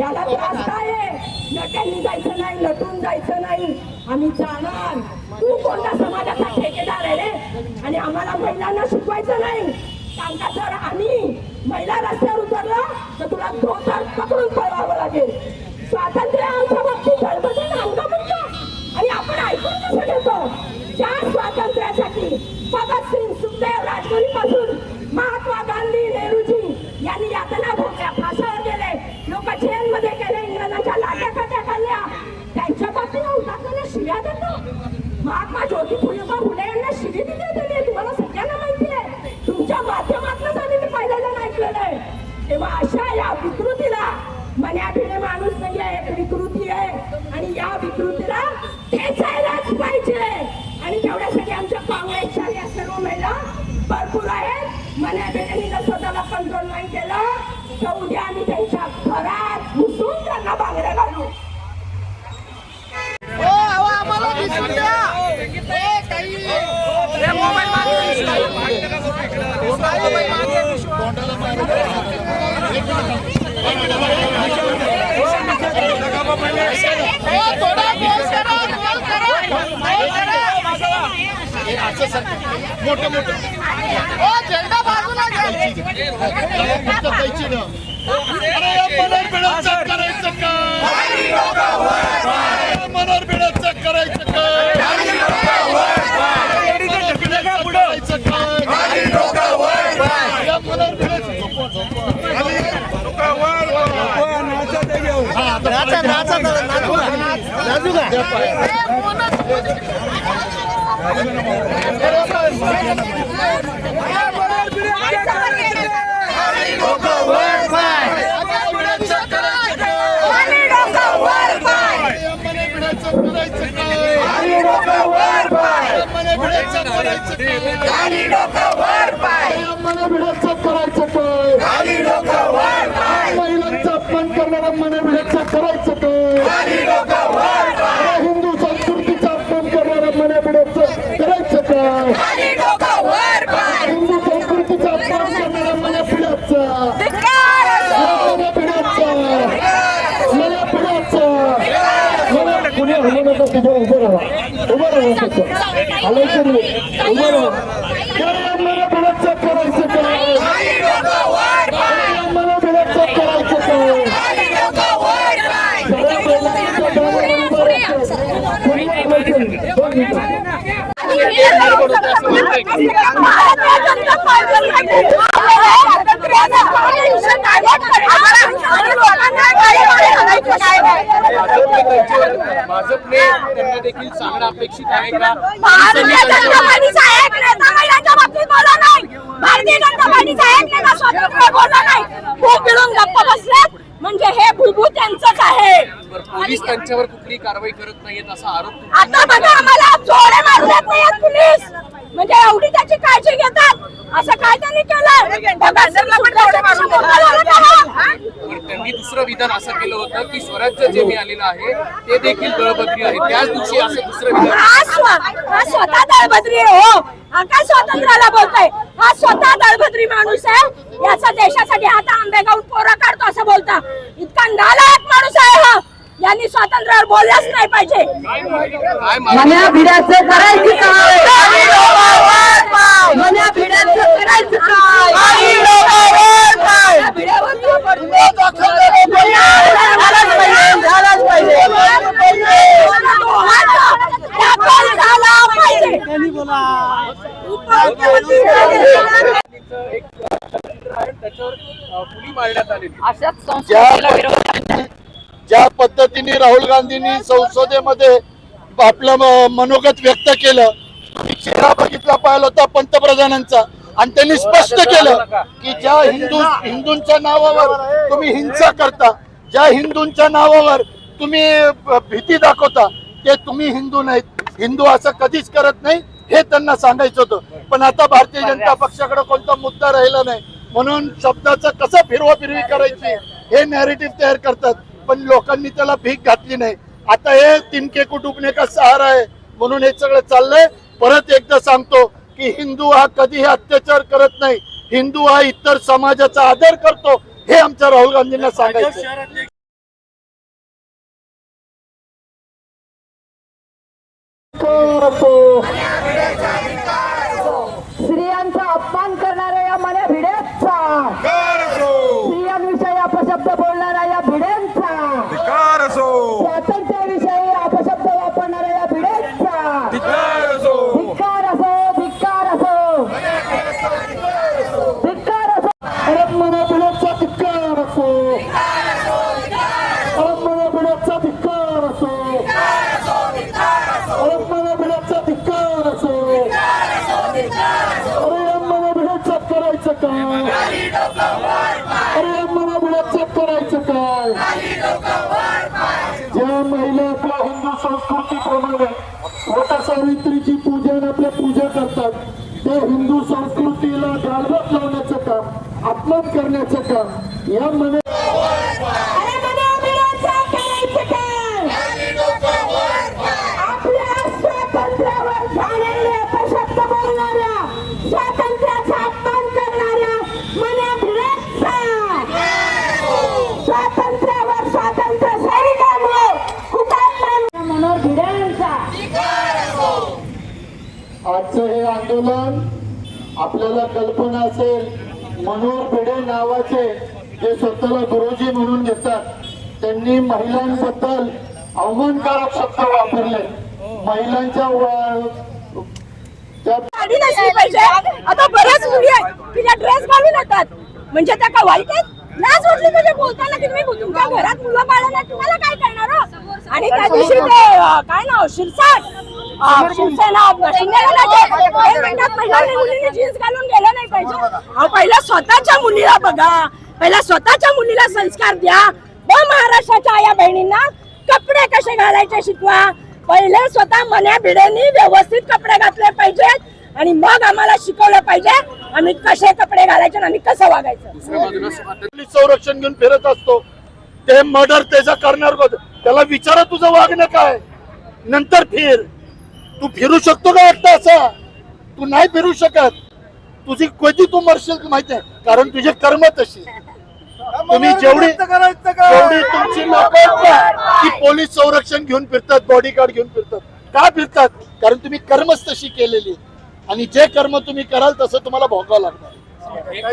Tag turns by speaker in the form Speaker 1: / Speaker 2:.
Speaker 1: याला त्रास काय आहे? नट्यांनी जायचं नाही नटून जायचं नाही. आम्ही जाणार. तू कोणत्या समाजाचा ठेकेदार आहे रे? आणि आम्हाला महिलांना शिकवायचं नाही. सांगा जर आम्ही महिला रस्त्यावर उतरला तर तुला धोतर महात्मा ज्योती फुलेबा फुले यांना शिवी दिली त्यांनी. तुम्हाला सगळ्यांना माहिती आहे. तुमच्या माध्यमातूनच आम्ही ते पहिल्यांदा ऐकलेलं आहे. तेव्हा अशा या विकृतीला मन्याभिने माणूस नाही आहे एक विकृती आहे. आणि या विकृतीला ठेचायलाच पाहिजे. आणि तेवढ्यासाठी आमच्या काँग्रेसच्या या सर्व महिला भरपूर आहेत. मन्याभिने जर स्वतःला कंट्रोल नाही केलं तर उद्या आम्ही त्यांच्या
Speaker 2: मोठं मोठं
Speaker 3: झेंडा बाजूला
Speaker 2: करायचं का
Speaker 3: ए, मोना-
Speaker 2: या मनोर అలాగే
Speaker 4: भाजपने त्यांना देखील सांगणं अपेक्षित आहे का
Speaker 1: भारतीय जनता पार्टीचा एक नेता महिलांच्या बाबतीत बोलला नाही भारतीय जनता पार्टीचा एक नेता स्वतंत्र बोलला नाही खूप मिळून गप्प बसल्यात म्हणजे हे भुलभू त्यांचंच आहे
Speaker 4: पोलीस त्यांच्यावर कुठली कारवाई करत नाहीयेत असा आरोप
Speaker 1: आता बघा आम्हाला जोडे मारू देत नाहीत पोलीस म्हणजे एवढी त्याची काळजी घेतात? असं काय त्यांनी केलं?
Speaker 4: पण त्यांनी दुसरं विधान असं केलं होतं की स्वराज्य जे मिळालेलं आहे ते देखील दळबद्री आहे. त्याच दिवशी असं दुसरं विधान
Speaker 1: स्व- हा स्वतः दळभद्री आहे हो. हा काय स्वातंत्र्याला बोलतोय? हा स्वतः दळभद्री माणूस आहे. याचा देशासाठी हात आंबेगावून पोरा काढतो असं बोलता. इतका नालायक माणूस आहे हा. यांनी स्वातंत्र्यावर बोललाच नाही पाहिजे मन्या भिड्याचं करायचं काय मन्या भिड्याचं करायचं काय मन्या भिड्यावर तू पडतो. झालाच पाहिजे, झालाच पाहिजे. दाखल झाला पाहिजे. उपमुख्यमंत्री झाले.
Speaker 2: ज्या पद्धतीने राहुल गांधींनी संसदेमध्ये आपलं मनोगत व्यक्त केलं चेहरा बघितला पाहिला होता पंतप्रधानांचा. आणि त्यांनी स्पष्ट केलं की ज्या हिंदू हिंदूंच्या नावावर तुम्ही हिंसा करता ज्या हिंदूंच्या नावावर तुम्ही भीती दाखवता ते तुम्ही हिंदू नाहीत. हिंदू असं कधीच करत नाही हे त्यांना सांगायचं होतं. पण आता भारतीय जनता पक्षाकडे कोणता मुद्दा राहिला नाही. म्हणून शब्दाचं कसं फिरवा फिरवी करायची हे नॅरेटिव्ह तयार करतात. पण लोकांनी त्याला भीक घातली नाही. आता हे तिनके कुटुंबने का सहारा आहे? म्हणून हे सगळं चाललंय. परत एकदा सांगतो की हिंदू हा कधीही अत्याचार करत नाही. हिंदू हा इतर समाजाचा आदर करतो. हे आमच्या राहुल गांधींना सांगायचं
Speaker 1: स्त्रियांचा अपमान करणाऱ्या या मला भिड्याचा स्त्रियांविषयी
Speaker 2: आपण शब्द बोलणार ज्या महिला आपल्या हिंदू संस्कृतीप्रमाणे वट सावित्रीची पूजा आणि आपल्या पूजा करतात ते हिंदू संस्कृतीला गालबत लावण्याचं काम अपमान करण्याचं काम या मने हे आंदोलन आपल्याला कल्पना असेल मनोहर भिडे नावाचे जे स्वतःला गुरुजी म्हणून घेतात त्यांनी महिलांबद्दल अवमानकारक शब्द वापरले. महिलांच्या
Speaker 1: साडी पाहिजे. आता बऱ्याच मुली आहेत की ड्रेस घालून येतात म्हणजे त्या का वाईट आहेत? लाज वाटली म्हणजे बोलताना की तुम्ही तुमच्या घरात मुलं नाही तुम्हाला काय करणार हो? आणि त्या दिवशी ते काय नाव शिरसाट. शिवसेना मुलींनी जीन्स घालून गेलं नाही पाहिजे. पहिला स्वतःच्या मुलीला बघा. पहिला स्वतःच्या मुलीला संस्कार द्या. व महाराष्ट्राच्या आया बहिणींना कपडे कसे घालायचे शिकवा. पहिले स्वतः मन्या भिडेनी व्यवस्थित कपडे घातले पाहिजेत आणि मग आम्हाला शिकवलं पाहिजे आम्ही कसे कपडे घालायचे आणि आम्ही कसं वागायचं.
Speaker 2: संरक्षण घेऊन फिरत असतो. ते मर्डर त्याचा करणार? त्याला विचारा तुझं वागणं काय. नंतर फिर. तू फिरू शकतो का वाटतं असा? तू नाही फिरू शकत. तुझी कधी तू मरशील माहिती आहे. कारण तुझे कर्म तशी तुम्ही जेवढी जेवढी तुमची लोक की पोलीस संरक्षण घेऊन फिरतात बॉडीगार्ड घेऊन फिरतात. का फिरतात? कारण तुम्ही कर्मच तशी केलेली आणि जे कर्म तुम्ही कराल तसं तुम्हाला भोगावं लागणार.